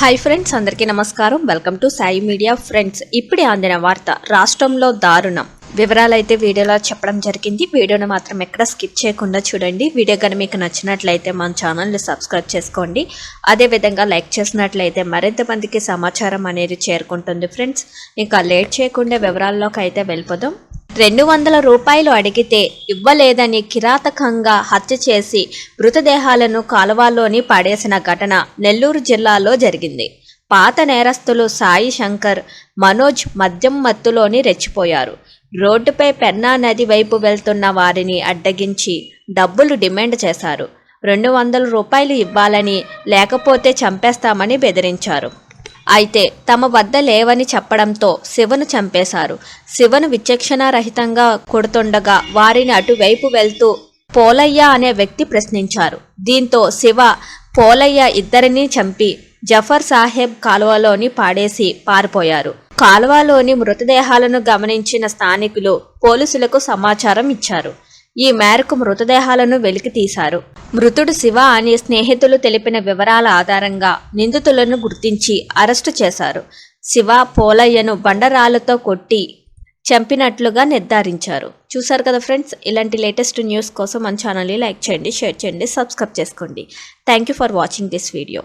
Hi friends అందరికీ నమస్కారం. Welcome to Sai media friends ఇప్పుడే అందిన వార్త రాష్ట్రంలో దారుణం. వివరాలైతే వీడియోలో చెప్పడం జరిగింది. వీడియోను మాత్రం ఎక్కడ స్కిప్ చేయకుండా చూడండి. వీడియో కానీ మీకు నచ్చినట్లయితే మన ఛానల్ని సబ్స్క్రైబ్ చేసుకోండి. అదేవిధంగా లైక్ చేసినట్లయితే మరింత మందికి సమాచారం అనేది చేరుకుంటుంది ఫ్రెండ్స్ ఇంకా లేట్ చేయకుండా వివరాల్లోకి అయితే వెళ్ళిపోదాం. రెండు వందల రూపాయలు అడిగితే ఇవ్వలేదని కిరాతకంగా హత్య చేసి మృతదేహాలను కాలువలోని పడేసిన ఘటన నెల్లూరు జిల్లాలో జరిగింది. పాత నేరస్తులు సాయి శంకర్ మనోజ్ మద్యం మత్తులోని రెచ్చిపోయారు. రోడ్డుపై పెన్నా నది వైపు వెళ్తున్న వారిని అడ్డగించి డబ్బులు డిమాండ్ చేశారు. రెండు వందల రూపాయలు ఇవ్వాలని లేకపోతే చంపేస్తామని బెదిరించారు. అయితే తమ వద్ద లేవని చెప్పడంతో శివను చంపేశారు. శివను విచక్షణారహితంగా కొడుతుండగా వారిని అటువైపు వెళ్తూ పోలయ్య అనే వ్యక్తి ప్రశ్నించారు. దీంతో శివ పోలయ్య ఇద్దరిని చంపి జఫర్ సాహెబ్ కాలువలోని పాడేసి పారిపోయారు. కాలువలోని మృతదేహాలను గమనించిన స్థానికులు పోలీసులకు సమాచారం ఇచ్చారు. ఈ మేరకు మృతదేహాలను వెలికితీశారు మృతుడు శివ అని స్నేహితులు తెలిపిన వివరాల ఆధారంగా నిందితులను గుర్తించి అరెస్టు చేశారు. శివ పోలయ్యను బండరాళ్ళతో కొట్టి చంపినట్లుగా నిర్ధారించారు. చూసారు కదా ఫ్రెండ్స్? ఇలాంటి లేటెస్ట్ న్యూస్ కోసం మన ఛానల్ని లైక్ చేయండి షేర్ చేయండి సబ్స్క్రైబ్ చేసుకోండి. Thank you for watching this video.